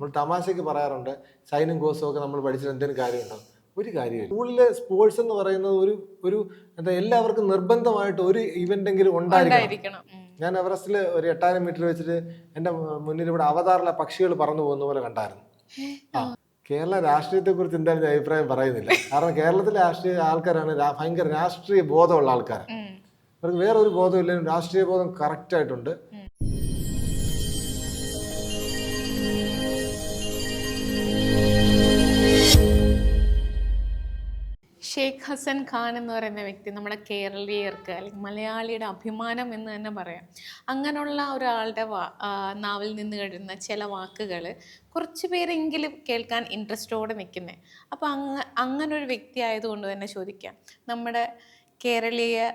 നമ്മൾ തമാശയ്ക്ക് പറയാറുണ്ട് സൈനും കോസും ഒക്കെ നമ്മൾ പഠിച്ചിട്ട് എന്തെങ്കിലും കാര്യമുണ്ടോ? ഒരു കാര്യമില്ല. സ്കൂളിലെ സ്പോർട്സ് എന്ന് പറയുന്നത് ഒരു ഒരു എന്താ എല്ലാവർക്കും നിർബന്ധമായിട്ട് ഒരു ഇവന്റ് എങ്കിലും ഉണ്ടായിരിക്കണം. ഞാൻ എവറസ്റ്റിൽ ഒരു എട്ടായിരം മീറ്റർ വെച്ചിട്ട് എന്റെ മുന്നിൽ ഇവിടെ അവതാറിലെ പക്ഷികൾ പറന്നു പോകുന്ന പോലെ കണ്ടായിരുന്നു. ആ കേരള രാഷ്ട്രീയത്തെ കുറിച്ച് എന്തായാലും അഭിപ്രായം പറയുന്നില്ല. കാരണം കേരളത്തിലെ രാഷ്ട്രീയ ആൾക്കാരാണ് ഭയങ്കര രാഷ്ട്രീയ ബോധമുള്ള ആൾക്കാർ. അവർക്ക് വേറൊരു ബോധമില്ലെങ്കിലും രാഷ്ട്രീയ ബോധം കറക്റ്റ് ഹസൻ ഖാൻ എന്ന് പറയുന്ന വ്യക്തി നമ്മുടെ കേരളീയർക്ക് അല്ലെങ്കിൽ മലയാളിയുടെ അഭിമാനം എന്ന് തന്നെ പറയാം. അങ്ങനെയുള്ള ഒരാളുടെ വാ നാവിൽ നിന്ന് കഴിയുന്ന ചില വാക്കുകൾ കുറച്ച് പേരെങ്കിലും കേൾക്കാൻ ഇൻട്രസ്റ്റോടെ നിൽക്കുന്നത് അപ്പോൾ അങ്ങ അങ്ങനൊരു വ്യക്തി ആയതുകൊണ്ട് തന്നെ ചോദിക്കാം. നമ്മുടെ കേരളീയ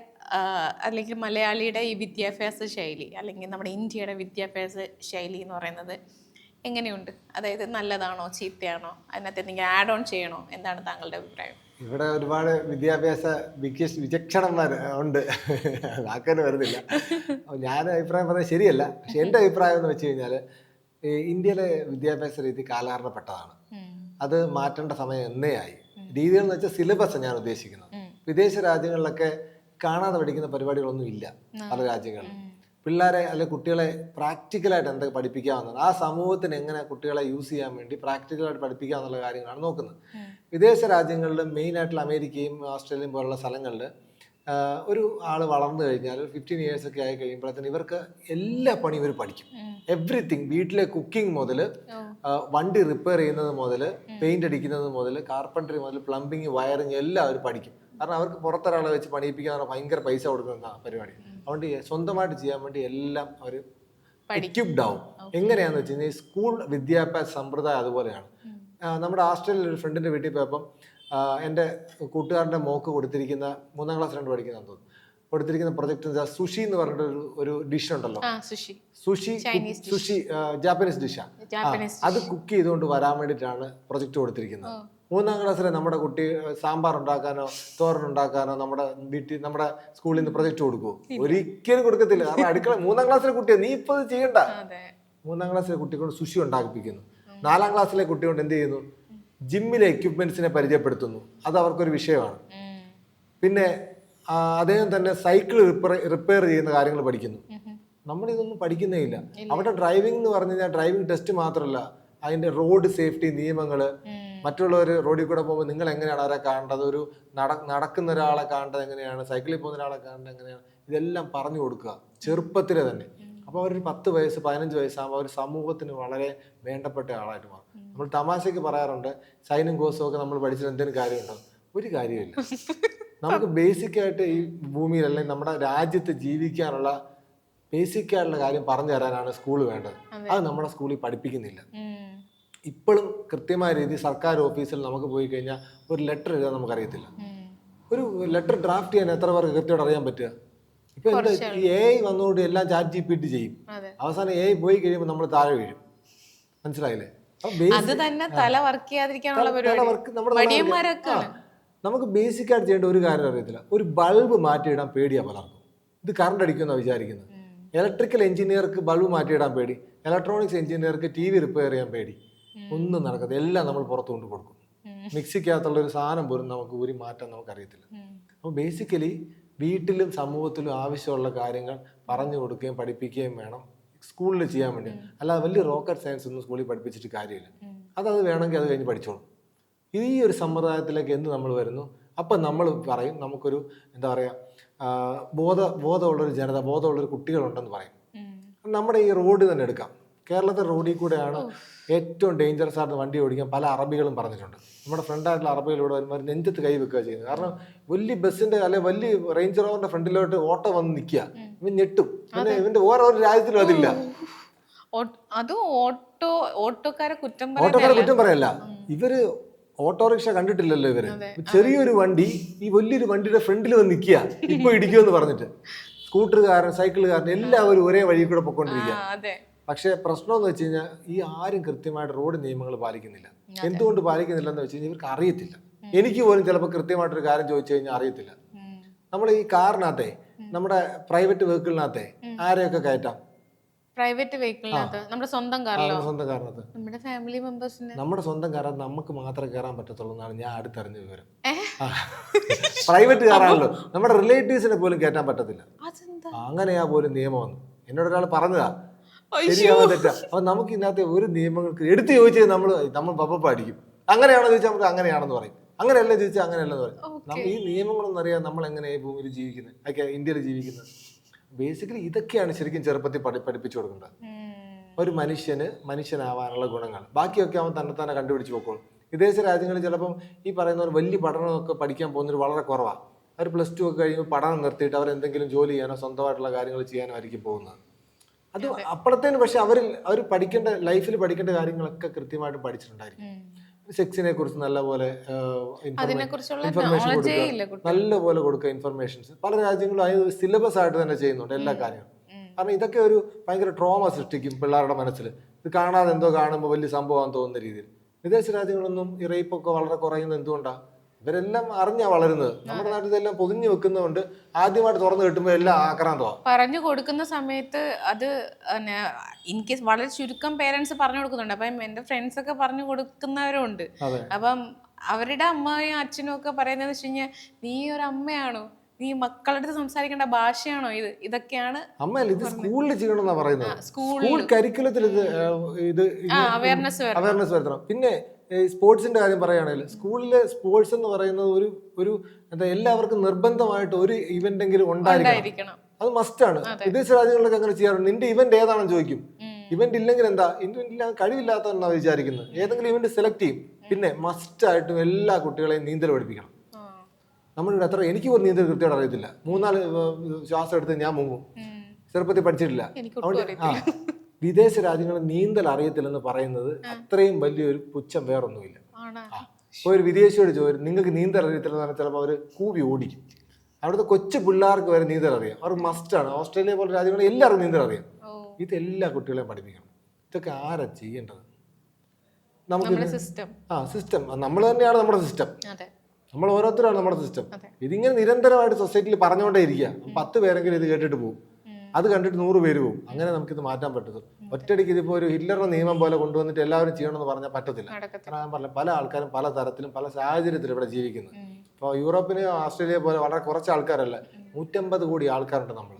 അല്ലെങ്കിൽ മലയാളിയുടെ ഈ വിദ്യാഭ്യാസ ശൈലി അല്ലെങ്കിൽ നമ്മുടെ ഇന്ത്യയുടെ വിദ്യാഭ്യാസ ശൈലി എന്ന് പറയുന്നത് എങ്ങനെയുണ്ട്? അതായത് നല്ലതാണോ? ചീത്തയാണോ? അതിനകത്ത് എന്തെങ്കിലും ആഡ് ഓൺ ചെയ്യണോ? എന്താണ് താങ്കളുടെ അഭിപ്രായം? ഇവിടെ ഒരുപാട് വിദ്യാഭ്യാസ വിചക്ഷണന്മാർ ഉണ്ട്. വാക്കന് വരുന്നില്ല. ഞാൻ അഭിപ്രായം പറഞ്ഞത് ശരിയല്ല. പക്ഷെ എന്റെ അഭിപ്രായം എന്ന് വെച്ച് കഴിഞ്ഞാൽ ഇന്ത്യയിലെ വിദ്യാഭ്യാസ രീതി കാലഹരണപ്പെട്ടതാണ്. അത് മാറ്റേണ്ട സമയം എന്നേ ആയി. രീതികൾ എന്ന് വെച്ചാൽ സിലബസ് ഞാൻ ഉദ്ദേശിക്കുന്നത് വിദേശ രാജ്യങ്ങളിലൊക്കെ കാണാതെ പഠിക്കുന്ന പരിപാടികളൊന്നും ഇല്ല പല രാജ്യങ്ങളിലും. പിള്ളേരെ അല്ലെങ്കിൽ കുട്ടികളെ പ്രാക്ടിക്കലായിട്ട് എന്തൊക്കെ പഠിപ്പിക്കാവുന്നതാണ് ആ സമൂഹത്തിന് എങ്ങനെ കുട്ടികളെ യൂസ് ചെയ്യാൻ വേണ്ടി പ്രാക്ടിക്കലായിട്ട് പഠിപ്പിക്കുക എന്നുള്ള കാര്യങ്ങളാണ് നോക്കുന്നത്. വിദേശ രാജ്യങ്ങളിൽ മെയിനായിട്ടുള്ള അമേരിക്കയും ഓസ്ട്രേലിയയും പോലുള്ള സ്ഥലങ്ങളിൽ ഒരു ആൾ വളർന്നു കഴിഞ്ഞാൽ ഫിഫ്റ്റീൻ ഇയേഴ്സ് ഒക്കെ ആയി കഴിയുമ്പോഴത്തേന് ഇവർക്ക് എല്ലാ പണിയും ഇവർ പഠിക്കും. എവറിത്തിങ് എവ്രിതിങ് വീട്ടിലെ കുക്കിംഗ് മുതൽ വണ്ടി റിപ്പയർ ചെയ്യുന്നത് മുതൽ പെയിന്റ് അടിക്കുന്നത് മുതൽ കാർപ്പൻട്രി മുതൽ പ്ലംബിങ് വയറിങ് എല്ലാം അവർ പഠിക്കും. കാരണം അവർക്ക് പുറത്തൊരാളെ വെച്ച് പണിയിപ്പിക്കാൻ ഭയങ്കര പൈസ കൊടുക്കുന്ന പരിപാടി. അതുകൊണ്ട് സ്വന്തമായിട്ട് ചെയ്യാൻ വേണ്ടി എല്ലാം അവർ എക്യുപ്ഡ് ആവും. എങ്ങനെയാന്ന് വെച്ച് കഴിഞ്ഞാൽ സ്കൂൾ വിദ്യാഭ്യാസ സമ്പ്രദായം അതുപോലെയാണ്. നമ്മുടെ ആസ്ട്രേലിയയിൽ ഒരു ഫ്രണ്ടിന്റെ വീട്ടിൽ പോയപ്പം എന്റെ കൂട്ടുകാരന്റെ മോക്ക് കൊടുത്തിരിക്കുന്ന മൂന്നാം ക്ലാസ് രണ്ട് തോന്നുന്നു കൊടുത്തിരിക്കുന്ന പ്രൊജക്ട് സുഷി എന്ന് പറഞ്ഞിട്ട് ഒരു ഒരു ഡിഷ് ഉണ്ടല്ലോ. സുഷി സുഷി ജാപ്പനീസ് ഡിഷാണ് അത് കുക്ക് ചെയ്തുകൊണ്ട് വരാൻ വേണ്ടിയിട്ടാണ് പ്രൊജക്ട് കൊടുത്തിരിക്കുന്നത്. മൂന്നാം ക്ലാസ്സിലെ നമ്മുടെ കുട്ടി സാമ്പാർ ഉണ്ടാക്കാനോ തോരൻ ഉണ്ടാക്കാനോ നമ്മുടെ വീട്ടിൽ നമ്മുടെ സ്കൂളിൽ നിന്ന് പ്രൊജക്ട് കൊടുക്കുമോ ഒരിക്കലും കൊടുക്കത്തില്ല. കാരണം അടുക്കള മൂന്നാം ക്ലാസ്സിലെ കുട്ടിയെ. നീ ഇപ്പൊ ചെയ്യണ്ട. മൂന്നാം ക്ലാസ്സിലെ കുട്ടി കൊണ്ട് സുഷി ഉണ്ടാക്കിപ്പിക്കുന്നു. നാലാം ക്ലാസ്സിലെ കുട്ടി കൊണ്ട് എന്ത് ചെയ്യുന്നു? ജിമ്മിലെ എക്യുപ്മെന്റ്സിനെ പരിചയപ്പെടുത്തുന്നു. അത് അവർക്കൊരു വിഷയമാണ്. പിന്നെ അദ്ദേഹം തന്നെ സൈക്കിൾ റിപ്പയർ റിപ്പയർ ചെയ്യുന്ന കാര്യങ്ങൾ പഠിക്കുന്നു. നമ്മൾ ഇതൊന്നും പഠിക്കുന്നേ ഇല്ല. അവിടെ ഡ്രൈവിംഗ് എന്ന് പറഞ്ഞു കഴിഞ്ഞാൽ ഡ്രൈവിംഗ് ടെസ്റ്റ് മാത്രമല്ല അതിന്റെ റോഡ് സേഫ്റ്റി നിയമങ്ങൾ. മറ്റുള്ളവർ റോഡിൽ കൂടെ പോകുമ്പോൾ നിങ്ങൾ എങ്ങനെയാണ് അവരെ കാണേണ്ടത്? ഒരു നട നടക്കുന്ന ഒരാളെ കാണേണ്ടത് എങ്ങനെയാണ്? സൈക്കിളിൽ പോകുന്ന ഒരാളെ കാണേണ്ടത് എങ്ങനെയാണ്? ഇതെല്ലാം പറഞ്ഞു കൊടുക്കുക. ചെറുപ്പത്തിലെ തന്നെ. അപ്പോൾ അവരൊരു പത്ത് വയസ്സ് പതിനഞ്ച് വയസ്സാകുമ്പോൾ അവർ സമൂഹത്തിന് വളരെ വേണ്ടപ്പെട്ട ആളായിട്ട് മാറും. നമ്മൾ തമാശയ്ക്ക് പറയാറുണ്ട് സൈനും കോസും ഒക്കെ നമ്മൾ പഠിച്ചത് എന്തെങ്കിലും കാര്യമുണ്ടോ? ഒരു കാര്യമില്ല നമുക്ക് ബേസിക് ആയിട്ട് ഈ ഭൂമിയിൽ അല്ലെങ്കിൽ നമ്മുടെ രാജ്യത്ത് ജീവിക്കാനുള്ള ബേസിക് ആയിട്ടുള്ള കാര്യം പറഞ്ഞു തരാനാണ് സ്കൂൾ വേണ്ടത്. അത്. നമ്മുടെ സ്കൂളിൽ പഠിപ്പിക്കുന്നില്ല. ഇപ്പോഴും കൃത്യമായ രീതിയിൽ സർക്കാർ ഓഫീസിൽ നമുക്ക് പോയി കഴിഞ്ഞാൽ ഒരു ലെറ്റർ എഴുതാൻ നമുക്കറിയത്തില്ല. ഒരു ലെറ്റർ ഡ്രാഫ്റ്റ് ചെയ്യാൻ എത്ര പേർക്ക് കൃത്യമായിട്ട് അറിയാൻ പറ്റുക? ഇപ്പൊ എന്താ ഈ എ ഐ വന്നുകൊണ്ട് എല്ലാം ചാറ്റ് ജി പി ടി ചെയ്യും. അവസാനം എ ഐ പോയി കഴിയുമ്പോൾ നമ്മൾ താഴെ വീഴും. മനസ്സിലായില്ലേ? അത് തന്നെ തല വർക്ക് ചെയ്യാതിരിക്കാനുള്ള പരിപാടി. നമുക്ക് ബേസിക് ആയിട്ട് ചെയ്യേണ്ട ഒരു കാര്യം അറിയത്തില്ല. ഒരു ബൾബ് മാറ്റിയിടാൻ പേടിയാ പലർക്കും. ഇത് കറണ്ട് അടിക്കുമെന്നാണ് വിചാരിക്കുന്നത്. ഇലക്ട്രിക്കൽ എഞ്ചിനീയർക്ക് ബൾബ് മാറ്റിയിടാൻ പേടി. ഇലക്ട്രോണിക്സ് എഞ്ചിനീയർക്ക് ടി വി റിപ്പയർ ചെയ്യാൻ പേടി. ഒന്നും നടക്കത്തില്ല. എല്ലാം നമ്മൾ പുറത്തു കൊണ്ട് കൊടുക്കും. മിക്സിക്കകത്തുള്ള ഒരു സാധനം പോലും നമുക്ക് ഊരി മാറ്റാൻ നമുക്കറിയത്തില്ല. അപ്പോൾ ബേസിക്കലി വീട്ടിലും സമൂഹത്തിലും ആവശ്യമുള്ള കാര്യങ്ങൾ പറഞ്ഞു കൊടുക്കുകയും പഠിപ്പിക്കുകയും വേണം. സ്കൂളിൽ ചെയ്യാൻ വേണ്ടി. അല്ലാതെ വലിയ റോക്കറ്റ് സയൻസ് ഒന്നും സ്കൂളിൽ പഠിപ്പിച്ചിട്ട് കാര്യമില്ല. അതത് വേണമെങ്കിൽ അത് കഴിഞ്ഞ് പഠിച്ചോളും. ഈ ഒരു സമ്പ്രദായത്തിലേക്ക് എന്ത് നമ്മൾ വരുന്നു? അപ്പം നമ്മൾ പറയും നമുക്കൊരു എന്താ പറയുക ബോധ ബോധമുള്ളൊരു ജനത ബോധമുള്ളൊരു കുട്ടികളുണ്ടെന്ന് പറയും. നമ്മുടെ ഈ റോഡ് തന്നെ എടുക്കാം. കേരളത്തെ റോഡിൽ കൂടെയാണ് ഏറ്റവും ഡേഞ്ചറസ് ആയിട്ട് വണ്ടി ഓടിക്കാൻ പല അറബികളും പറഞ്ഞിട്ടുണ്ട്. നമ്മുടെ ഫ്രണ്ടായിട്ടുള്ള അറബികളിലൂടെ വരുമ്പോൾ നെഞ്ചത്ത് കൈ വെക്കുക ചെയ്യുന്നത്. കാരണം വലിയ ബസ്സിന്റെ അല്ലെ വലിയ റേഞ്ച് റോവറിന്റെ ഫ്രണ്ടിലോട്ട് ഓട്ടോ വന്ന് നിൽക്കുക. ഇവൻ ഞെട്ടും. പിന്നെ ഇവന്റെ വേറെ രാജ്യത്തിലും അതില്ല. അത് ഓട്ടോ ഓട്ടോക്കാരെ കുറ്റം ഓട്ടോക്കാരെ പറയുന്നതല്ല കുറ്റം പറയല്ല. ഇവർ ഓട്ടോറിക്ഷ കണ്ടിട്ടില്ലല്ലോ ഇവർ. ചെറിയൊരു വണ്ടി ഈ വലിയൊരു വണ്ടിയുടെ ഫ്രണ്ടിൽ വന്ന് നിൽക്കുക. ഇപ്പൊ ഇടിക്കുമെന്ന് പറഞ്ഞിട്ട്. സ്കൂട്ടറുകാരൻ സൈക്കിളുകാരൻ എല്ലാവരും ഒരേ വഴി കൂടെ പൊക്കോണ്ടിരിക്കുക പക്ഷേ പ്രശ്നം എന്ന് വെച്ച് കഴിഞ്ഞാൽ ഈ ആരും കൃത്യമായിട്ട് റോഡ് നിയമങ്ങൾ പാലിക്കുന്നില്ല. എന്തുകൊണ്ട് പാലിക്കുന്നില്ല എന്ന് വെച്ച് കഴിഞ്ഞാൽ ഇവർക്ക് അറിയത്തില്ല. എനിക്ക് പോലും ചിലപ്പോൾ കൃത്യമായിട്ടൊരു കാര്യം ചോദിച്ചു കഴിഞ്ഞാൽ അറിയത്തില്ല. നമ്മൾ ഈ കാറിനകത്തെ നമ്മുടെ പ്രൈവറ്റ് വെഹിക്കിളിനകത്തെ ആരെയൊക്കെ കയറ്റാം? പ്രൈവറ്റ് വെഹിക്കിളിനകത്ത്. നമ്മുടെ സ്വന്തം കാറിലോ? സ്വന്തം നമ്മുടെ ഫാമിലി മെമ്പേഴ്സിന്? നമ്മുടെ സ്വന്തം നമുക്ക് മാത്രമേ കയറാൻ പറ്റത്തുള്ളൂ എന്നാണ് ഞാൻ അടുത്തറിഞ്ഞ വിവരം. പ്രൈവറ്റ് കാറാണല്ലോ. നമ്മുടെ റിലേറ്റീവ്സിനെ പോലും കയറ്റാൻ പറ്റത്തില്ല. അങ്ങനെയാ പോലും നിയമം വന്നു എന്നോട് ഒരാൾ പറഞ്ഞതാ. ശരിയാവാൻ തെറ്റ തെറ്റാ? അപ്പൊ നമുക്ക് ഇന്നത്തെ ഒരു നിയമങ്ങൾക്ക് എടുത്തു ചോദിച്ചാൽ നമ്മൾ നമ്മൾ പപ്പ പഠിക്കും. അങ്ങനെയാണോ ചോദിച്ചാൽ നമുക്ക് അങ്ങനെയാണെന്ന് പറയും. അങ്ങനെയല്ല ചോദിച്ചാൽ അങ്ങനെയല്ലെന്ന് പറയും Okay. നമ്മൾ ഈ നിയമങ്ങളൊന്നും അറിയാം നമ്മൾ എങ്ങനെ ഈ ഭൂമിയിൽ ജീവിക്കുന്നത് ഒക്കെ ഇന്ത്യയിൽ ജീവിക്കുന്നത് ബേസിക്കലി ഇതൊക്കെയാണ് ശരിക്കും ചെറുപ്പത്തിൽ പഠി പഠിപ്പിച്ചു കൊടുക്കേണ്ടത്. ഒരു മനുഷ്യന് മനുഷ്യനാവാനുള്ള ഗുണങ്ങൾ ബാക്കിയൊക്കെ അവൻ തന്നെ തന്നെ കണ്ടുപിടിച്ച് പോക്കോളും. വിദേശ രാജ്യങ്ങളിൽ ചിലപ്പം ഈ പറയുന്ന ഒരു വലിയ പഠനമൊക്കെ പഠിക്കാൻ പോകുന്നൊരു വളരെ കുറവാണ് അവർ പ്ലസ് ടു ഒക്കെ കഴിയുമ്പോൾ പഠനം നിർത്തിയിട്ട് അവർ എന്തെങ്കിലും ജോലി ചെയ്യാനോ സ്വന്തമായിട്ടുള്ള കാര്യങ്ങൾ ചെയ്യാനോ ആയിരിക്കും പോകുന്നത്. അത് അപ്പോഴത്തേന് പക്ഷെ അവർ അവർ പഠിക്കേണ്ട ലൈഫിൽ പഠിക്കേണ്ട കാര്യങ്ങളൊക്കെ കൃത്യമായിട്ട് പഠിച്ചിട്ടുണ്ടായിരിക്കും. സെക്സിനെ കുറിച്ച് നല്ലപോലെ ഇൻഫർമേഷൻ കൊടുക്കുക. നല്ലപോലെ കൊടുക്കുക ഇൻഫർമേഷൻസ് പല രാജ്യങ്ങളും അത് സിലബസ് ആയിട്ട് തന്നെ ചെയ്യുന്നുണ്ട് എല്ലാ കാര്യങ്ങളും. കാരണം ഇതൊക്കെ ഒരു ഭയങ്കര ട്രോമ സൃഷ്ടിക്കും പിള്ളേരുടെ മനസ്സിൽ. ഇത് കാണാതെ എന്തോ കാണുമ്പോൾ വലിയ സംഭവമാണെന്ന് തോന്നുന്ന രീതിയിൽ. വിദേശ രാജ്യങ്ങളൊന്നും ഈ റേപ്പൊക്കെ വളരെ കുറയുന്നത് എന്തുകൊണ്ടാണ് ഇവരെല്ലാം അറിഞ്ഞാ വളരുന്നത്. നമ്മുടെ നാട്ടിൽ ഇതെല്ലാം പൊതിഞ്ഞു വെക്കുന്നതുകൊണ്ട് ആദ്യമായിട്ട് തുറന്നു കിട്ടുമ്പോൾ എല്ലാം ആക്രാന്തമാ. പറഞ്ഞു കൊടുക്കുന്ന സമയത്ത് അത് ഇൻ കേസ് വളരെ ചുരുക്കം പേരൻസ് പറഞ്ഞു കൊടുക്കുന്നുണ്ട്. അപ്പം എന്റെ ഫ്രണ്ട്സ് ഒക്കെ പറഞ്ഞു കൊടുക്കുന്നവരും ഉണ്ട് അപ്പം അവരുടെ അമ്മയും അച്ഛനും ഒക്കെ പറയുന്നത് വെച്ച് കഴിഞ്ഞാൽ നീ ഒരു അമ്മയാണോ? നീ മക്കളുടെ അടുത്ത് സംസാരിക്കേണ്ട ഭാഷയാണോ ഇത്? ഇതൊക്കെയാണ് അമ്മയല്ല ഇത് സ്കൂളിൽ ചെയ്യണമെന്നാ പറയുന്നത്. സ്കൂൾ കരിക്കുലത്തിൽ ഇത് ഇത് അവയർനെസ് അവയർനെസ് വരുത്തണം. പിന്നെ ഈ സ്പോർട്സിന്റെ കാര്യം പറയുകയാണെങ്കിൽ സ്കൂളിലെ സ്പോർട്സ് എന്ന് പറയുന്നത് ഒരു ഒരു എന്താ എല്ലാവർക്കും നിർബന്ധമായിട്ട് ഒരു ഇവന്റ് എങ്കിലും ഉണ്ടായിരിക്കണം. അത് മസ്റ്റാണ് വിദേശ രാജ്യങ്ങളിലൊക്കെ അങ്ങനെ ചെയ്യാറുണ്ട്. നിന്റെ ഇവന്റ് ഏതാണെന്ന് ചോദിക്കും. ഇവന്റ് ഇല്ലെങ്കിൽ എന്താ? ഇവന്റ് ഇല്ല കഴിവില്ലാത്തതെന്നാ വിചാരിക്കുന്നത്. ഏതെങ്കിലും ഇവന്റ് സെലക്ട് ചെയ്യും. പിന്നെ മസ്റ്റ് ആയിട്ടും എല്ലാ കുട്ടികളെയും നീന്തൽ പഠിപ്പിക്കണം. നമ്മളിവിടെ അത്ര എനിക്ക് ഒരു നീന്തൽ കൃത്യമായിട്ട് അറിയത്തില്ല. മൂന്നാൽ ശ്വാസം എടുത്ത് ഞാൻ മുങ്ങും. ചെറുപ്പത്തിൽ പഠിച്ചിട്ടില്ല. അതുകൊണ്ട് ആ. വിദേശ രാജ്യങ്ങളിൽ നീന്തൽ അറിയത്തില്ലെന്ന് പറയുന്നത് അത്രയും വലിയൊരു പുച്ഛം വേറൊന്നുമില്ല. ആണാ? ഇപ്പോൾ ഒരു വിദേശിയോട് ചോദിച്ചു നിങ്ങൾക്ക് നീന്തൽ അറിയത്തില്ലെന്ന് പറഞ്ഞാൽ ചിലപ്പോൾ അവർ കൂവി ഓടിക്കും. അവിടുത്തെ കൊച്ചു പിള്ളേർക്ക് വരെ നീന്തൽ അറിയാം. അവർ മസ്റ്റാണ് ഓസ്ട്രേലിയ പോലെ രാജ്യങ്ങളിൽ എല്ലാവർക്കും നീന്തൽ അറിയാം. ഇത് എല്ലാ കുട്ടികളെയും പഠിപ്പിക്കണം. ഇതൊക്കെ ആരാ ചെയ്യേണ്ടത്? നമുക്ക് സിസ്റ്റം ആ സിസ്റ്റം നമ്മൾ തന്നെയാണ് നമ്മുടെ സിസ്റ്റം അതെ. നമ്മൾ ഓരോരുത്തരാണ് നമ്മുടെ സിസ്റ്റം അതെ. ഇതിങ്ങനെ നിരന്തരമായിട്ട് സൊസൈറ്റിയിൽ പറഞ്ഞുകൊണ്ടേ ഇരിക്കുക. പത്ത് പേരെങ്കിലും ഇത് കേട്ടിട്ട് പോകും. അത് കണ്ടിട്ട് നൂറ് പേര് പോകും അങ്ങനെ നമുക്കിത് മാറ്റാൻ പറ്റത്തില്ല ഒറ്റയടിക്ക് ഇതിപ്പോൾ ഒരു ഹില്ലറുടെ നിയമം പോലെ കൊണ്ടുവന്നിട്ട് എല്ലാവരും ചെയ്യണമെന്ന് പറഞ്ഞാൽ പറ്റത്തില്ല. കാരണം ഞാൻ പറഞ്ഞ പല ആൾക്കാരും പല തരത്തിലും പല സാഹചര്യത്തിലും ഇവിടെ ജീവിക്കുന്നത്. ഇപ്പോൾ യൂറോപ്പിന് ഓസ്ട്രേലിയ പോലെ വളരെ കുറച്ച് ആൾക്കാരല്ല നൂറ്റമ്പത് കോടി ആൾക്കാരുണ്ട് നമ്മൾ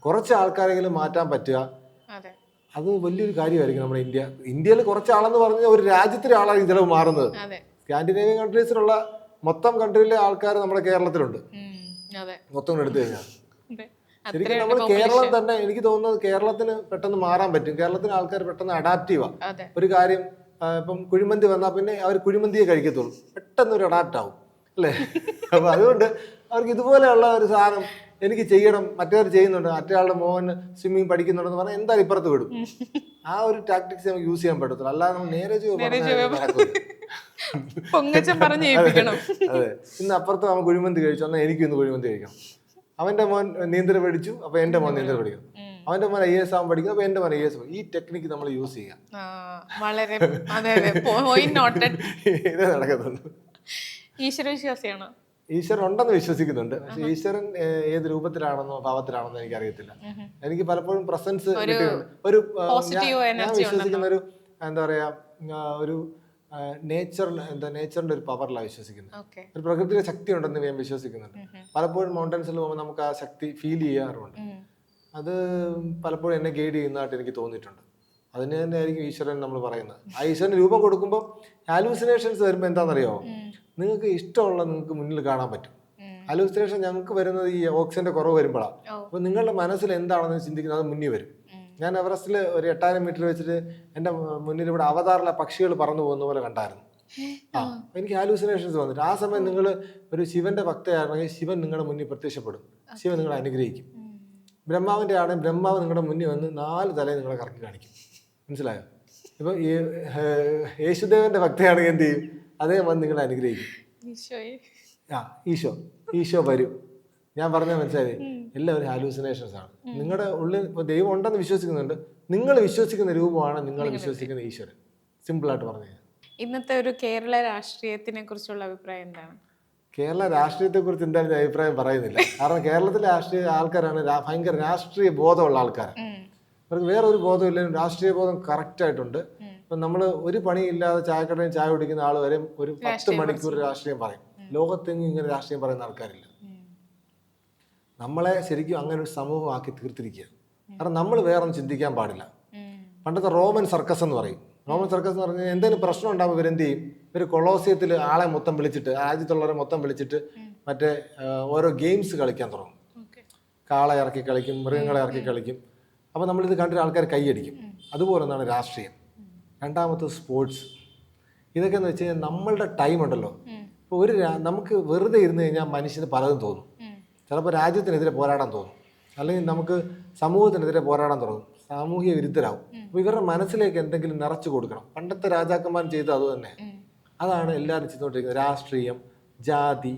കുറച്ച് ആൾക്കാരെങ്കിലും മാറ്റാൻ പറ്റുക. അതെ. വലിയൊരു കാര്യമായിരിക്കും നമ്മുടെ ഇന്ത്യ. ഇന്ത്യയിൽ കുറച്ച് ആളെന്ന് പറഞ്ഞാൽ ഒരു രാജ്യത്തിലെ ആളായിരിക്കും ചിലവ് മാറുന്നത്. സ്കാൻഡിനേവിയൻ കൺട്രീസിലുള്ള മൊത്തം കൺട്രിയിലെ ആൾക്കാർ നമ്മുടെ കേരളത്തിലുണ്ട്. മൊത്തം എടുത്തു കഴിഞ്ഞാൽ. ശരിക്കും നമ്മൾ കേരളം തന്നെ എനിക്ക് തോന്നുന്നത് കേരളത്തിന് പെട്ടെന്ന് മാറാൻ പറ്റും. കേരളത്തിന് ആൾക്കാർ പെട്ടെന്ന് അഡാപ്റ്റീവാ ഒരു കാര്യം ഇപ്പം കുഴിമന്തി വന്നാൽ പിന്നെ അവർ കുഴിമന്തിയെ കഴിക്കത്തുള്ളൂ. പെട്ടെന്ന് ഒരു അഡാപ്റ്റ് ആവും. അല്ലേ? അപ്പൊ അതുകൊണ്ട് അവർക്ക് ഇതുപോലെയുള്ള ഒരു സാധനം എനിക്ക് ചെയ്യണം. മറ്റേവർ ചെയ്യുന്നുണ്ട്. മറ്റേയാളുടെ മോഹൻ സ്വിമ്മിങ് പഠിക്കുന്നുണ്ടെന്ന് പറഞ്ഞാൽ എന്തായാലും ഇപ്പുറത്ത് വിടും. ആ ഒരു ടാക്ടിക്സ് നമുക്ക് യൂസ് ചെയ്യാൻ പറ്റത്തില്ല അല്ലാതെ നമ്മൾ നേരെ അതെ. ഇന്ന് അപ്പുറത്ത് നമ്മൾ കുഴിമന്തി കഴിച്ചു. എന്നാൽ എനിക്കും ഇന്ന് കുഴിമന്തി കഴിക്കണം അവന്റെ മോൻ നീന്തൽ പഠിച്ചു അപ്പൊ എന്റെ മോൻ നീന്തൽ പഠിക്കും അവന്റെ മോൻ ഐ എസ് ആവാൻ പഠിക്കും അപ്പൊ എന്റെ മോൻ ഐ എസ് ഈ ടെക്നിക്ക് നമ്മൾ യൂസ് ചെയ്യാം. വളരെ അതെ അതെ. പോയിന്റ് നോട്ടഡ് ഇതേ നടക്കത്തുള്ളൂ. ഈശ്വര ഈശ്വരൻ ഉണ്ടെന്ന് വിശ്വസിക്കുന്നുണ്ട്. പക്ഷെ ഈശ്വരൻ ഏത് രൂപത്തിലാണെന്നോ ഭാവത്തിലാണെന്നോ എനിക്ക് അറിയത്തില്ല എനിക്ക് പലപ്പോഴും പ്രസൻസ് ഒരു ഞാൻ വിശ്വസിക്കുന്ന ഒരു എന്താ പറയാ ഒരു നേച്ചർ എന്താ നേച്ചറിന്റെ ഒരു പവറിലാണ് വിശ്വസിക്കുന്നത്. ഒരു പ്രകൃതിയുടെ ശക്തി ഉണ്ടെന്ന് ഞാൻ വിശ്വസിക്കുന്നുണ്ട്. പലപ്പോഴും മൗണ്ടൻസിൽ പോകുമ്പോൾ നമുക്ക് ആ ശക്തി ഫീൽ ചെയ്യാറുണ്ട്. അത് പലപ്പോഴും എന്നെ ഗൈഡ് ചെയ്യുന്നതായിട്ട് എനിക്ക് തോന്നിയിട്ടുണ്ട്. അതിന് തന്നെ ആയിരിക്കും ഈശ്വരൻ നമ്മൾ പറയുന്നത്. ആ ഈശ്വരന് രൂപം കൊടുക്കുമ്പോൾ ഹാലൂസിനേഷൻസ് വരുമ്പോൾ എന്താണെന്നറിയോ? നിങ്ങൾക്ക് ഇഷ്ടമുള്ള നിങ്ങൾക്ക് മുന്നിൽ കാണാൻ പറ്റും. ഹാലൂസിനേഷൻ ഞങ്ങൾക്ക് വരുന്നത് ഈ ഓക്സിജന്റെ കുറവ് വരുമ്പോഴാണ് അപ്പൊ അപ്പോൾ നിങ്ങളുടെ മനസ്സിൽ എന്താണെന്ന് ചിന്തിക്കുന്നത് അത് മുന്നിൽ വരും. ഞാൻ എവറസ്റ്റിൽ ഒരു എട്ടായിരം മീറ്റർ വെച്ചിട്ട് എന്റെ മുന്നിൽ ഇവിടെ അവതാറിലെ പക്ഷികൾ പറന്നു പോകുന്ന പോലെ കണ്ടായിരുന്നു. ആ എനിക്ക് ഹാലൂസിനേഷൻസ് വന്നിട്ട് ആ സമയം നിങ്ങൾ ഒരു ശിവന്റെ ഭക്തയാണെങ്കിൽ ശിവൻ നിങ്ങളുടെ മുന്നിൽ പ്രത്യക്ഷപ്പെടും. ശിവൻ നിങ്ങളെ അനുഗ്രഹിക്കും. ബ്രഹ്മാവിന്റെ ആണെങ്കിൽ ബ്രഹ്മാവ് നിങ്ങളുടെ മുന്നിൽ വന്ന് നാല് തലയിൽ നിങ്ങളെ കറക്കി കാണിക്കും. മനസ്സിലായോ? ഇപ്പൊ യേശുദേവന്റെ ഭക്തയാണെങ്കിൽ എന്ത് ചെയ്യും? അതേ വന്ന് നിങ്ങളെ അനുഗ്രഹിക്കും. ആ ഈശോ ഈശോ വരും. ഞാൻ പറഞ്ഞ മനസ്സിലായി. എല്ലാവരും ഹാലൂസിനേഷൻസ് ആണ്. നിങ്ങളുടെ ഉള്ളിൽ ഇപ്പൊ ദൈവം ഉണ്ടെന്ന് വിശ്വസിക്കുന്നുണ്ട്. നിങ്ങൾ വിശ്വസിക്കുന്ന രൂപമാണ് നിങ്ങൾ വിശ്വസിക്കുന്ന ഈശ്വരൻ. സിമ്പിൾ ആയിട്ട് പറഞ്ഞു ഇന്നത്തെ ഒരു കേരള രാഷ്ട്രീയത്തിനെ കുറിച്ചുള്ള അഭിപ്രായം എന്താണ്? കേരള രാഷ്ട്രീയത്തെ കുറിച്ച് എന്തായാലും ഞാൻ അഭിപ്രായം പറയുന്നില്ല. കാരണം കേരളത്തിലെ രാഷ്ട്രീയ ആൾക്കാരാണ് ഭയങ്കര രാഷ്ട്രീയ ബോധമുള്ള ആൾക്കാർ അവർക്ക് വേറെ ഒരു ബോധമില്ല രാഷ്ട്രീയ ബോധം കറക്റ്റ് ആയിട്ടുണ്ട്. ഇപ്പൊ നമ്മൾ ഒരു പണിയില്ലാതെ ചായക്കടയിൽ ചായ കുടിക്കുന്ന ആൾ വരെ ഒരു പത്ത് മണിക്കൂർ രാഷ്ട്രീയം പറയും. ലോകത്തെങ്ങും ഇങ്ങനെ രാഷ്ട്രീയം പറയുന്ന ആൾക്കാരില്ല. നമ്മളെ ശരിക്കും അങ്ങനെ ഒരു സമൂഹമാക്കി തീർത്തിരിക്കുക. കാരണം നമ്മൾ വേറൊന്നും ചിന്തിക്കാൻ പാടില്ല. പണ്ടത്തെ റോമൻ സർക്കസ് എന്ന് പറയും. റോമൻ സർക്കസ് എന്ന് പറഞ്ഞാൽ എന്തെങ്കിലും പ്രശ്നം ഉണ്ടാകുമ്പോൾ ഇവരെന്ത് ചെയ്യും? ഇവർ കൊളോസിയത്തിൽ ആളെ മൊത്തം വിളിച്ചിട്ട് രാജ്യത്തുള്ളവരെ മൊത്തം വിളിച്ചിട്ട് മറ്റേ ഓരോ ഗെയിംസ് കളിക്കാൻ തുടങ്ങും. കാളെ ഇറക്കി കളിക്കും മൃഗങ്ങളെ ഇറക്കി കളിക്കും. അപ്പോൾ നമ്മളിത് കണ്ടിട്ട് ആൾക്കാർ കൈയടിക്കും അതുപോലെ ഒന്നാണ് രാഷ്ട്രീയം. രണ്ടാമത്തെ സ്പോർട്സ്. ഇതൊക്കെ എന്ന് വെച്ച് കഴിഞ്ഞാൽ നമ്മളുടെ ടൈം ഉണ്ടല്ലോ. ഇപ്പോൾ ഒരു നമുക്ക് വെറുതെ ഇരുന്ന് കഴിഞ്ഞാൽ മനുഷ്യന് പലതും തോന്നും. ചിലപ്പോൾ രാജ്യത്തിനെതിരെ പോരാടാൻ തോന്നും. അല്ലെങ്കിൽ നമുക്ക് സമൂഹത്തിനെതിരെ പോരാടാൻ തുടങ്ങും സാമൂഹിക വിരുദ്ധരാകും അപ്പോൾ ഇവരുടെ മനസ്സിലേക്ക് എന്തെങ്കിലും നിറച്ചു കൊടുക്കണം. പണ്ടത്തെ രാജാക്കന്മാർ ചെയ്തത് അതുതന്നെ അതാണ് എല്ലാവരും ചെയ്തുകൊണ്ടിരിക്കുന്നത് രാഷ്ട്രീയം ജാതി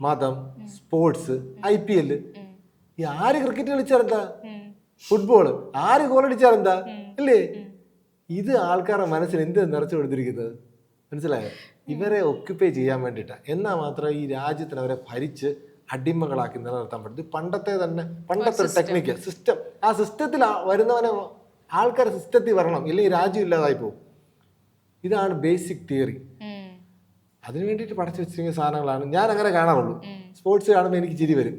മതം സ്പോർട്സ് ഐ പി എൽ ഈ ആര് ക്രിക്കറ്റ് കളിച്ചാലെന്താ? ഫുട്ബോൾ ആര് ഗോളടിച്ചാലെന്താ അല്ലേ ഇത് ആൾക്കാരുടെ മനസ്സിൽ എന്ത് നിറച്ചു കൊടുത്തിരിക്കുന്നത്? മനസ്സിലായോ? ഇവരെ ഒക്യുപ്പൈ ചെയ്യാൻ വേണ്ടിയിട്ടാണ് എന്നാൽ മാത്രമേ ഈ രാജ്യത്തിന് അവരെ ഭരിച്ച് അടിമകളാക്കി നിലനിർത്താൻ പറ്റും. പണ്ടത്തെ തന്നെ പണ്ടത്തെ ടെക്നിക്ക് സിസ്റ്റം ആ സിസ്റ്റത്തിൽ വരുന്നവനെ ആൾക്കാർ സിസ്റ്റത്തിൽ വരണം. ഇല്ലെങ്കിൽ രാജ്യം ഇല്ലാതായി പോകും. ഇതാണ് ബേസിക് തിയറി അതിനു വേണ്ടിട്ട് വേണ്ടിയിട്ട് പഠിച്ചു വെച്ചിരിക്കുന്ന സാധനങ്ങളാണ്. ഞാൻ അങ്ങനെ കാണാറുള്ളൂ സ്പോർട്സ് കാണുമ്പോൾ എനിക്ക് ചിരി വരും.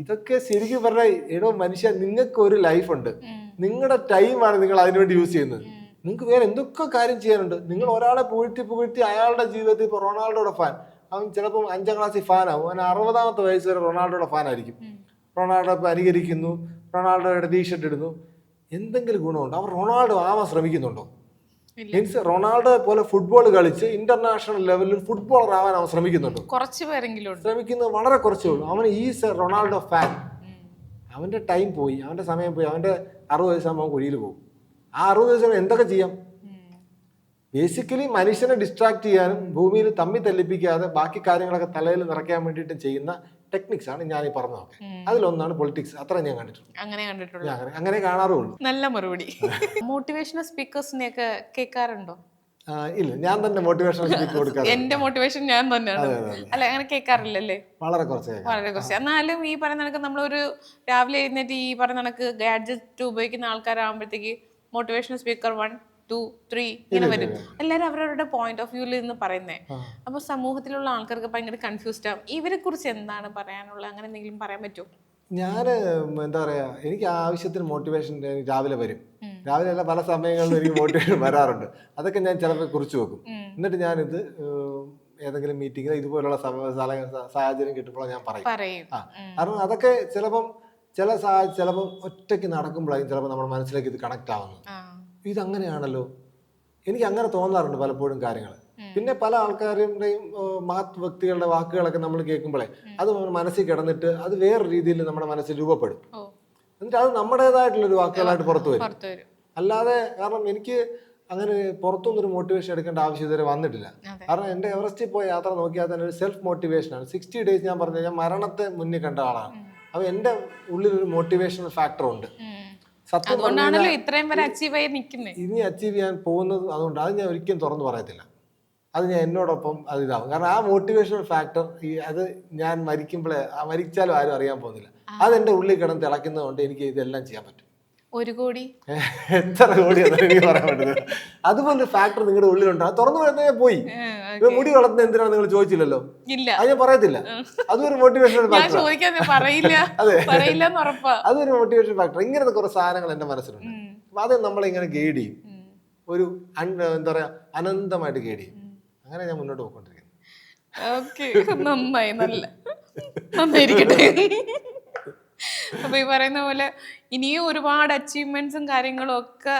ഇതൊക്കെ ശരിക്കും പറഞ്ഞാൽ എടോ മനുഷ്യ നിങ്ങൾക്ക് ഒരു ലൈഫുണ്ട് ഉണ്ട്. നിങ്ങളുടെ ടൈമാണ് നിങ്ങൾ അതിനുവേണ്ടി യൂസ് ചെയ്യുന്നത്. നിങ്ങൾക്ക് വേറെ എന്തൊക്കെ കാര്യം ചെയ്യാനുണ്ട്? നിങ്ങൾ ഒരാളെ പുകഴ്ത്തി പുകഴ്ത്തി അയാളുടെ ജീവിതത്തിൽ ഇപ്പോൾ റൊണാൾഡോയുടെ ഫാൻ അവൻ ചിലപ്പോൾ അഞ്ചാം ക്ലാസ്സിൽ ഫാനാവും അവൻ അറുപതാമത്തെ വയസ്സ് വരെ റൊണാൾഡോയുടെ ഫാനായിരിക്കും. റൊണാൾഡോ ഇപ്പം അനുകരിക്കുന്നു. റൊണാൾഡോയുടെ ടീഷർട്ട് ഇടുന്നു. എന്തെങ്കിലും ഗുണമുണ്ടോ. അവർ റൊണാൾഡോ ആവാൻ ശ്രമിക്കുന്നുണ്ടോ. മീൻസ് റൊണാൾഡോ പോലെ ഫുട്ബോൾ കളിച്ച് ഇന്റർനാഷണൽ ലെവലിൽ ഫുട്ബോളർ ആവാൻ അവൻ ശ്രമിക്കുന്നുണ്ടോ? കുറച്ച് പേരെങ്കിലും ശ്രമിക്കുന്നത് വളരെ കുറച്ചേ ഉള്ളൂ. അവൻ ഈസ് എ റൊണാൾഡോ ഫാൻ. അവന്റെ ടൈം പോയി. അവന്റെ സമയം പോയി. അവന്റെ അറുപത് വയസ്സാകുമ്പോൾ അവൻ കുഴിയിൽ പോകും. ആ അറുപത് ദിവസം എന്തൊക്കെ ചെയ്യാം. ബേസിക്കലി മനുഷ്യനെ ഡിസ്ട്രാക്ട് ചെയ്യാനും ഭൂമിയിൽ തമ്മി തല്ലിപ്പിക്കാതെ ബാക്കി കാര്യങ്ങളൊക്കെ തലയിൽ നിറയ്ക്കാൻ വേണ്ടിയിട്ട് ചെയ്യുന്ന ടെക്നിക്സ് ആണ് ഞാൻ ഈ പറഞ്ഞതൊക്കെ. അതിലൊന്നാണ് പൊളിറ്റിക്സ് അത്ര ഞാൻ കണ്ടിട്ടുണ്ട് അങ്ങനെ കണ്ടിട്ടുള്ളൂ. അങ്ങനെ കാണാറുള്ളൂ. നല്ല മറുപടി. മോട്ടിവേഷണൽ സ്പീക്കേഴ്സിനെയൊക്കെ കേൾക്കാറുണ്ടോ? ഇല്ല ഞാൻ തന്നെ മോട്ടിവേഷണൽ സ്പീക്ക് കൊടുക്കാറ് എന്റെ മോട്ടിവേഷൻ ഞാൻ തന്നെയാണ്. അല്ല അങ്ങനെ കേൾക്കാറില്ലല്ലേ? വളരെ കുറച്ച്. വളരെ കുറച്ച്. എന്നാലും ഈ പറയുന്ന കണക്ക് നമ്മളൊരു രാവിലെ എഴുന്നേറ്റ് ഈ പറയുന്ന കണക്ക് ഗാഡ്ജറ്റ് ഉപയോഗിക്കുന്ന ആൾക്കാരാകുമ്പോഴത്തേക്ക് motivational speaker one two three ഇങ്ങനെ വരും. എല്ലാവരും അവരവരുടെ പോയിന്റ് ഓഫ് വ്യൂവിൽ നിന്ന് പറയുന്നേ. അപ്പൊ സമൂഹത്തിലുള്ള ആൾക്കാർക്ക് ഭയങ്കര കൺഫ്യൂസ്ഡ് ആവും ഇവരെ കുറിച്ച് എന്താണ് പറയാനുള്ളത്? അങ്ങനെ എന്തെങ്കിലും പറയാൻ പറ്റുമോ ഞാൻ എന്താ പറയാ എനിക്ക് ആവശ്യത്തിന് മോട്ടിവേഷൻ രാവിലെ വരും. രാവിലെ അല്ല പല സമയങ്ങളിലും എനിക്ക് മോട്ടിവേഷൻ വരാറുണ്ട്. അതൊക്കെ ഞാൻ ചിലപ്പോൾ കുറിച്ച് വെക്കും. എന്നിട്ട് ഞാനിത് ഏതെങ്കിലും മീറ്റിംഗിൽ ഇതുപോലുള്ള സാഹചര്യം കിട്ടുമ്പോൾ ഞാൻ പറയും. ആ. കാരണം അതൊക്കെ ചിലപ്പം ചില സാ ചിലപ്പം ഒറ്റയ്ക്ക് നടക്കുമ്പോഴായിരിക്കും ചിലപ്പോൾ നമ്മുടെ മനസ്സിലേക്ക് ഇത് കണക്ട് ആവുന്നത്. ഇതങ്ങനെയാണല്ലോ. എനിക്ക് അങ്ങനെ തോന്നാറുണ്ട് പലപ്പോഴും കാര്യങ്ങൾ പിന്നെ പല ആൾക്കാരുടെയും മഹത് വ്യക്തികളുടെ വാക്കുകളൊക്കെ നമ്മൾ കേൾക്കുമ്പോഴേ അത് മനസ്സിൽ കിടന്നിട്ട് അത് വേറെ രീതിയിൽ നമ്മുടെ മനസ്സിൽ രൂപപ്പെടും. എന്നിട്ട് അത് നമ്മുടേതായിട്ടുള്ളൊരു വാക്കുകളായിട്ട് പുറത്തു വരും. അല്ലാതെ കാരണം എനിക്ക് അങ്ങനെ പുറത്തുനിന്നൊരു മോട്ടിവേഷൻ എടുക്കേണ്ട ആവശ്യം ഇതുവരെ വന്നിട്ടില്ല. കാരണം എന്റെ എവറസ്റ്റിൽ പോയ യാത്ര നോക്കിയാൽ തന്നെ ഒരു സെൽഫ് മോട്ടിവേഷനാണ് സിക്സ്റ്റി ഡേയ്സ് ഞാൻ പറഞ്ഞു ഞാൻ മരണത്തെ മുന്നിൽ കണ്ട ആളാണ്. അപ്പോൾ എന്റെ ഉള്ളിലൊരു മോട്ടിവേഷണൽ ഫാക്ടർ ഉണ്ട്. അതുകൊണ്ടാണല്ലോ ഇത്രയും വരെ അച്ചീവ് ആയി ഇനി അച്ചീവ് ചെയ്യാൻ പോകുന്നത് അതുകൊണ്ട് അത് ഞാൻ ഒരിക്കലും തുറന്നു പറയത്തില്ല. അത് ഞാൻ എന്നോടൊപ്പം അത് ഇതാവും. കാരണം ആ മോട്ടിവേഷണൽ ഫാക്ടർ ഈ അത് ഞാൻ മരിക്കുമ്പോഴേ ആ മരിച്ചാലും ആരും അറിയാൻ പോകുന്നില്ല. അത് എന്റെ ഉള്ളിൽ കിടന്ന് തിളയ്ക്കുന്നതുകൊണ്ട് എനിക്ക് ഇതെല്ലാം ചെയ്യാൻ പറ്റും. ഒരു കോടി. എത്ര കോടി എനിക്ക് പറയാൻ പറ്റുന്നത്. അതുപോലെ ഫാക്ടർ നിങ്ങളുടെ ഉള്ളിലുണ്ട്. അത് തുറന്നു വരുന്നേ പോയി. മുടി വളർത്തുന്ന എന്തിനാണ് നിങ്ങൾ ചോദിച്ചില്ലല്ലോ? ഇല്ല. അത് ഞാൻ പറയത്തില്ല. അതൊരു മോട്ടിവേഷൻ ഫാക്ടർ പറയില്ല. പറയില്ല അതൊരു മോട്ടിവേഷൻ ഫാക്ടർ ഇങ്ങനത്തെ കുറെ സാധനങ്ങൾ എന്റെ മനസ്സിലുണ്ട്. അപ്പൊ അത് നമ്മളെ ഇങ്ങനെ ഗൈഡ് ചെയ്യും. ഒരു എന്താ പറയാ അനന്തമായിട്ട് ഗൈഡ് ചെയ്യും. അങ്ങനെ ഞാൻ മുന്നോട്ട് പോയിക്കൊണ്ടിരിക്കുന്നു. ഓക്കെ. നന്നായി. നല്ല. നന്നായിരിക്കട്ടെ. അപ്പൊ ഈ പറയുന്ന പോലെ ഇനിയും ഒരുപാട് അച്ചീവ്മെന്റ്സും കാര്യങ്ങളും ഒക്കെ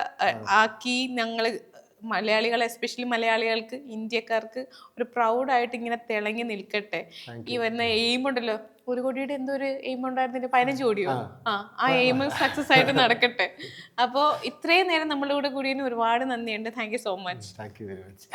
ആക്കി ഞങ്ങൾ മലയാളികൾ എസ്പെഷ്യലി മലയാളികൾക്ക് ഇന്ത്യക്കാർക്ക് ഒരു പ്രൗഡായിട്ട് ഇങ്ങനെ തിളങ്ങി നിൽക്കട്ടെ. ഈ വരുന്ന എയിം ഉണ്ടല്ലോ. ഒരു കോടിയുടെ എന്തോ ഒരു എയിം ഉണ്ടായിരുന്നില്ല? പതിനഞ്ച് കോടിയോ ആ. ആ എയിം സക്സസ് ആയിട്ട് നടക്കട്ടെ. അപ്പോൾ ഇത്രയും നേരം നമ്മളുടെ കൂടെ കൂടിയതിന് ഒരുപാട് നന്ദിയുണ്ട്. Thank you so much thank you very much